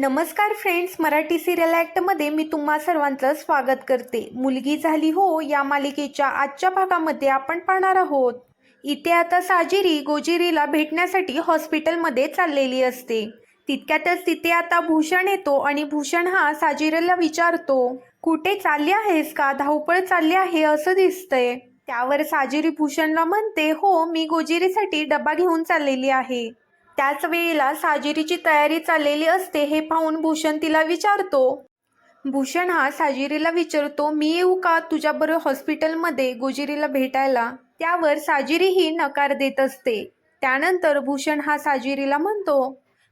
नमस्कार friends Marathi serial ॲक्टमध्ये मी तुम्हा सर्वांचं स्वागत करते. मुलगी झाली हो या मालिकेच्या आजच्या भागामध्ये आपण पाहणार आहोत. इथे आता साजिरी गोजिरीला भेटण्यासाठी हॉस्पिटलमध्ये चाललेली असते. तितक्यातच तिथे आता भूषण येतो आणि भूषण हा साजिरीला विचारतो कुठे चालली आहेस का? धावपळ चालली आहे असं दिसतंय. त्यावर साजिरी भूषणला म्हणते हो मी गोजिरीसाठी डबा घेऊन चाललेली आहे. त्याच वेळेला साजिरीची तयारी चाललेली असते हे पाहून भूषण तिला विचारतो भूषण हा साजिरीला विचारतो मी येऊ का तुझ्याबरोबर हॉस्पिटलमध्ये गोजिरीला भेटायला त्यावर साजिरीही नकार देत असते. त्यानंतर भूषण हा साजिरीला म्हणतो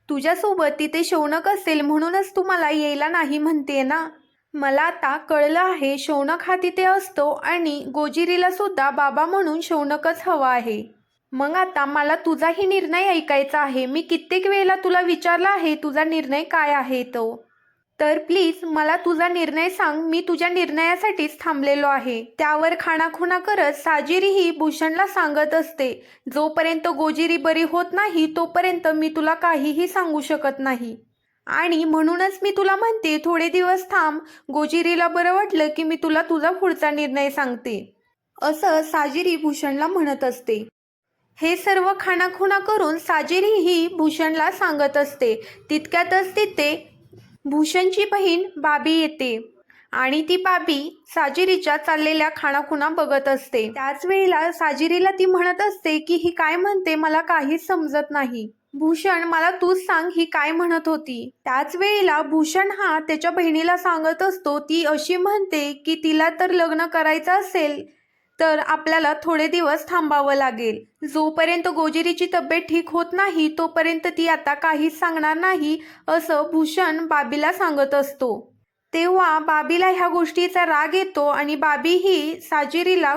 तुझ्यासोबत तिथे शौनक असेल म्हणूनच तू मला यायला नाही म्हणते ना? मला आता कळलं आहे शौनक हा तिथे असतो आणि गोजिरीला सुद्धा बाबा म्हणून शौनकच हवा आहे. मग आता मला तुझाही निर्णय ऐकायचा आहे. मी कित्येक वेळेला तुला विचारला आहे तुझा निर्णय काय आहे तो? तर प्लीज मला तुझा निर्णय सांग. मी तुझ्या निर्णयासाठीच थांबलेलो आहे. त्यावर खाणाखुणा करत साजिरीही भूषणला सांगत असते जोपर्यंत गोजिरी बरी होत नाही तोपर्यंत मी तुला काहीही सांगू शकत नाही. आणि म्हणूनच मी तुला म्हणते थोडे दिवस थांब. गोजिरीला बरं वाटलं की मी तुला तुझा पुढचा निर्णय सांगते. असं साजिरी भूषणला म्हणत असते. हे सर्व खाणाखुणा करून साजिरी ही भूषणला सांगत असते. तितक्यातच तिथे भूषणची बहीण बाबी येते आणि ती बाबी साजिरीच्या चाललेल्या खाणाखुणा बघत असते. त्याच वेळेला साजिरीला ती म्हणत असते की ही काय म्हणते? मला काहीच समजत नाही. भूषण मला तूच सांग ही काय म्हणत होती. त्याच वेळेला भूषण हा त्याच्या बहिणीला सांगत असतो ती अशी म्हणते की तिला तर लग्न करायचं असेल तर आपल्याला थोडे दिवस थांबावं लागेल. जोपर्यंत गोजिरीची तब्येत ठीक होत नाही तोपर्यंत ती आता काहीच सांगणार नाही असं भूषण बाबीला सांगत असतो. तेव्हा बाबीला ह्या गोष्टीचा राग येतो आणि बाबी ही साजिरीला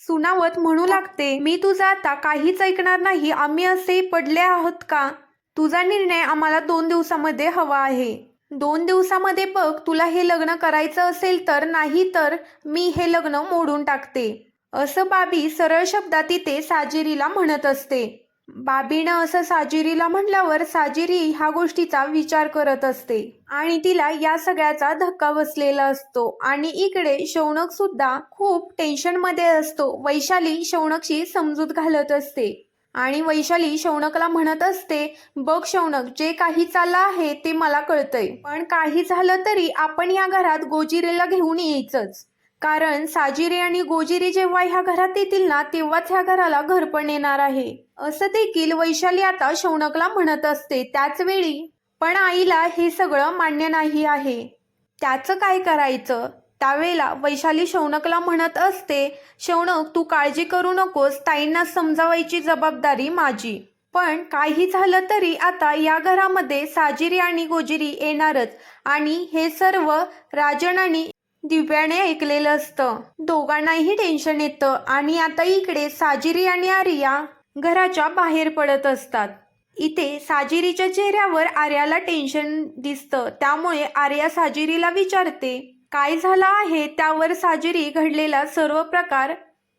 सुनावत म्हणू लागते मी तुझा आता काहीच ऐकणार नाही आम्ही असे पडले आहोत का? तुझा निर्णय आम्हाला दोन दिवसामध्ये हवा आहे. दोन दिवसामध्ये बघ तुला हे लग्न करायचं असेल तर नाही तर मी हे लग्न मोडून टाकते. असं बाबी सरळ शब्दात तिथे साजिरीला म्हणत असते. बाबीनं असं साजिरीला म्हणल्यावर साजिरी ह्या गोष्टीचा विचार करत असते आणि तिला या सगळ्याचा धक्का बसलेला असतो आणि इकडे शौनक सुद्धा खूप टेन्शनमध्ये असतो. वैशाली शौनकशी समजूत घालत असते. आणि वैशाली शौनकला म्हणत असते बघ शौनक जे काही चाललं आहे ते मला कळतंय. पण काही झालं तरी आपण या घरात गोजिरेला घेऊन यायचंच. कारण साजिरे आणि गोजिरे जेव्हा ह्या घरात येतील ना तेव्हाच ह्या घराला घरपण येणार आहे. असं देखील वैशाली आता शौनकला म्हणत असते त्याच वेळी. पण आईला हे सगळं मान्य नाही आहे. त्याचं काय करायचं? त्यावेळेला वैशाली शौनकला म्हणत असते शौनक तू काळजी करू नकोस ताईंना समजावायची जबाबदारी माझी. पण काही झालं तरी आता या घरामध्ये साजिरी आणि गोजिरी येणारच आणि हे सर्व राजन आणि दिव्याने ऐकलेलं असतं. दोघांनाही टेन्शन येतं आणि आता इकडे साजिरी आणि आर्या घराच्या बाहेर पडत असतात. इथे साजिरीच्या चेहऱ्यावर आर्याला टेन्शन दिसतं. त्यामुळे आर्या साजिरीला विचारते काय झालं आहे त्यावर साजिरी घडलेला सर्व प्रकार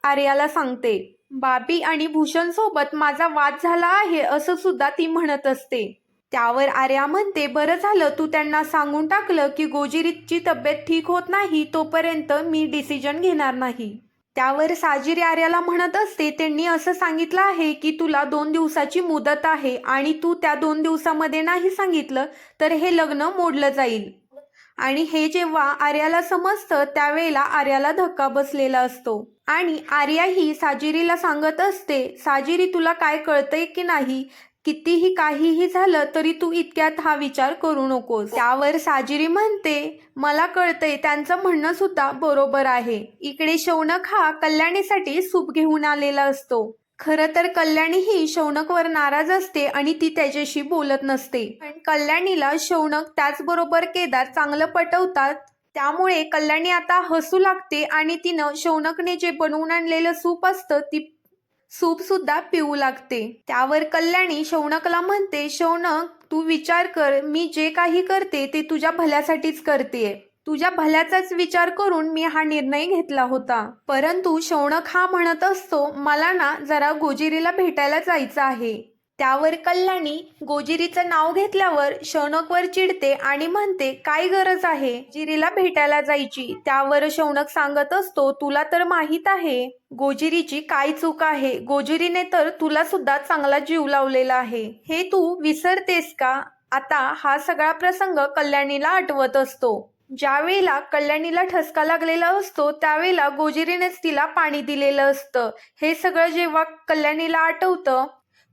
आर्याला सांगते. बाबी आणि भूषण सोबत माझा वाद झाला आहे असं सुद्धा ती म्हणत असते. त्यावर आर्या म्हणते बरं झालं तू त्यांना सांगून टाकलं की गोजिरीची तब्येत ठीक होत नाही तोपर्यंत मी डिसिजन घेणार नाही. त्यावर साजिरी आर्याला म्हणत असते त्यांनी असं सांगितलं आहे की तुला दोन दिवसाची मुदत आहे आणि तू त्या दोन दिवसामध्ये नाही सांगितलं तर हे लग्न मोडलं जाईल. आणि हे जेव्हा आर्याला समजतं त्यावेळेला आर्याला धक्का बसलेला असतो. आणि आर्या ही साजिरीला सांगत असते साजिरी तुला काय कळतंय की नाही? कितीही काहीही झालं तरी तू इतक्यात हा विचार करू नकोस. त्यावर साजिरी म्हणते मला कळतंय त्यांचं म्हणणं सुद्धा बरोबर आहे. इकडे शौनक हा कल्याणीसाठी सूप घेऊन आलेला असतो. खरं तर कल्याणी ही शौनकवर नाराज असते आणि ती त्याच्याशी बोलत नसते. पण कल्याणीला शौनक त्याचबरोबर केदार चांगलं पटवतात. त्यामुळे कल्याणी आता हसू लागते आणि तिनं शौनकने जे बनवून आणलेलं सूप असतं ती सूप सुद्धा पिऊ लागते. त्यावर कल्याणी शौनकला म्हणते शौनक तू विचार कर मी जे काही करते ते तुझ्या भल्यासाठीच करते तुझ्या भल्याचाच विचार करून मी हा निर्णय घेतला होता. परंतु शौनक हा म्हणत असतो मला ना जरा गोजिरीला भेटायला जायचं आहे. त्यावर कल्याणी गोजिरीचं नाव घेतल्यावर शौनकवर चिडते आणि म्हणते काय गरज आहे जिरीला भेटायला जायची? त्यावर शौनक सांगत असतो तुला तर माहीत आहे गोजिरीची काय चूक आहे. गोजिरीने तर तुला सुद्धा चांगला जीव लावलेला आहे. हे तू विसरतेस का? आता हा सगळा प्रसंग कल्याणीला आठवत असतो. ज्यावेळेला कल्याणीला ठसका लागलेला असतो त्यावेळेला गोजिरीनेच तिला पाणी दिलेलं असतं. हे सगळं जेव्हा कल्याणीला आठवतं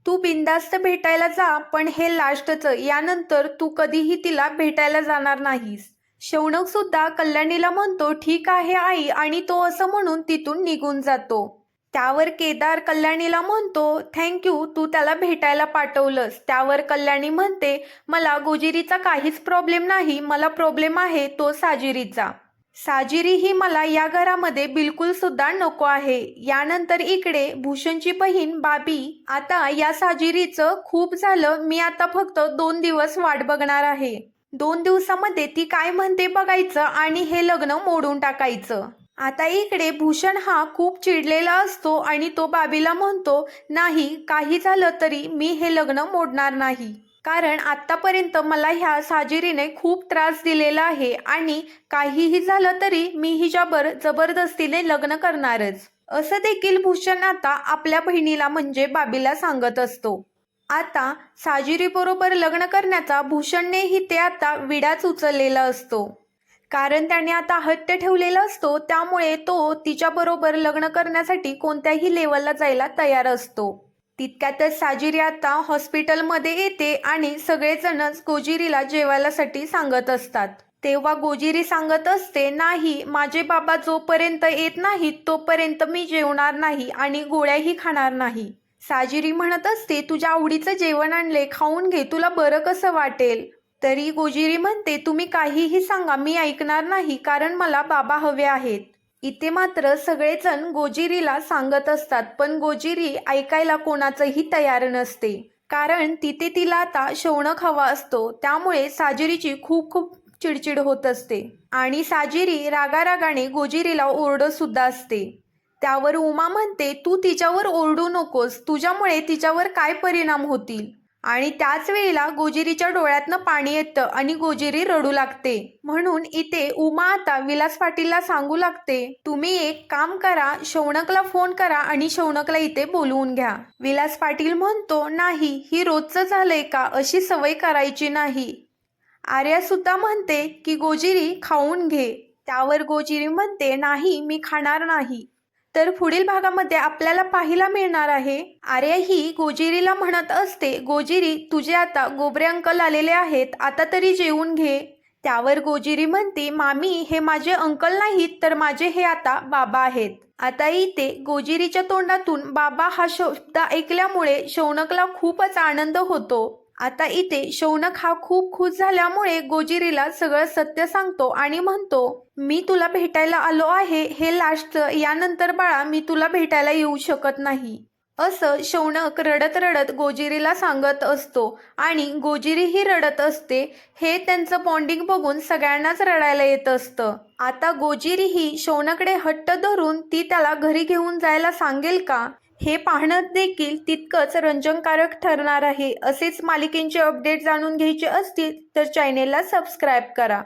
तू बिंदास्त भेटायला जा पण हे लास्टचं. यानंतर तू कधीही तिला भेटायला जाणार नाहीस. शौनक सुद्धा कल्याणीला म्हणतो ठीक आहे आई आणि तो असं म्हणून तिथून निघून जातो. त्यावर केदार कल्याणीला म्हणतो थँक्यू तू त्याला भेटायला पाठवलंस. त्यावर कल्याणी म्हणते मला गोजिरीचा काहीच प्रॉब्लेम नाही मला प्रॉब्लेम आहे तो साजिरीचा. साजिरी ही मला या घरामध्ये बिलकुल सुद्धा नको आहे. यानंतर इकडे भूषणची बहीण बाबी आता या साजिरीचं खूप झालं मी आता फक्त दोन दिवस वाट बघणार आहे. दोन दिवसामध्ये ती काय म्हणते बघायचं आणि हे लग्न मोडून टाकायचं. आता इकडे भूषण हा खूप चिडलेला असतो आणि तो बाबीला म्हणतो नाही काही झालं तरी मी हे लग्न मोडणार नाही. कारण आत्तापर्यंत मला ह्या साजिरीने खूप त्रास दिलेला आहे आणि काहीही झालं तरी मी हिच्यावर जबरदस्तीने लग्न करणारच. असं देखील भूषण आता आपल्या बहिणीला म्हणजे बाबीला सांगत असतो. आता साजिरीबरोबर लग्न करण्याचा भूषणनेही ते आता विडाच उचललेला असतो. कारण त्याने आता हट्ट ठेवलेला असतो त्यामुळे तो तिच्याबरोबर लग्न करण्यासाठी कोणत्याही लेवलला जायला तयार असतो. तितक्यातच साजिरी आता हॉस्पिटलमध्ये येते आणि सगळेजणच गोजिरीला जेवायलासाठी सांगत असतात. तेव्हा गोजिरी सांगत असते नाही माझे बाबा जोपर्यंत येत नाहीत तोपर्यंत मी जेवणार नाही आणि गोळ्याही खाणार नाही. साजिरी म्हणत असते तुझ्या आवडीचं जेवण आणले खाऊन घे तुला बरं कसं वाटेल? तरी गोजिरी म्हणते तुम्ही काहीही सांगा मी ऐकणार नाही कारण मला बाबा हवे आहेत. इथे मात्र सगळेजण गोजिरीला सांगत असतात पण गोजिरी ऐकायला कोणाचंही तयार नसते. कारण तिथे तिला आता शौनक हवा असतो त्यामुळे साजिरीची खूप खूप चिडचिड होत असते. आणि साजिरी रागारागाने गोजिरीला ओरडत सुद्धा असते. त्यावर उमा म्हणते तू तिच्यावर ओरडू नकोस तुझ्यामुळे तिच्यावर काय परिणाम होतील? आणि त्याच वेळेला गोजिरीच्या डोळ्यातनं पाणी येतं आणि गोजिरी रडू लागते. म्हणून इथे उमा आता विलास पाटीलला सांगू लागते तुम्ही एक काम करा शौनकला फोन करा आणि शौनकला इथे बोलवून घ्या. विलास पाटील म्हणतो नाही ही रोजचं झालंय का? अशी सवय करायची नाही. आर्या सुद्धा म्हणते की गोजिरी खाऊन घे. त्यावर गोजिरी म्हणते नाही मी खाणार नाही. तर पुढील भागामध्ये आपल्याला पाहायला मिळणार आहे. आर्या ही गोजिरीला म्हणत असते गोजिरी तुझे आता गोबरे अंकल आलेले आहेत आता तरी जेवून घे. त्यावर गोजिरी म्हणते मामी हे माझे अंकल नाहीत तर माझे हे आता बाबा आहेत. आता इथे गोजिरीच्या तोंडातून बाबा हा शब्द ऐकल्यामुळे शौनकला खूपच आनंद होतो. आता इथे शौनक हा खूप खुश झाल्यामुळे गोजिरीला सगळं सत्य सांगतो आणि म्हणतो मी तुला भेटायला आलो आहे हे लास्ट यानंतर बाळा मी तुला भेटायला येऊ शकत नाही. असं शौनक रडत रडत गोजिरीला सांगत असतो आणि गोजिरीही रडत असते हे त्यांचं बॉन्डिंग बघून सगळ्यांनाच रडायला येत असतं. आता गोजिरीही शौनकडे हट्ट धरून ती त्याला घरी घेऊन जायला सांगेल का? हे पाहणं देखील तितकंच रंजनकारक ठरणार आहे. असेच मालिकेंचे अपडेट जाणून घ्यायचे असतील तर चॅनेलला सबस्क्राईब करा.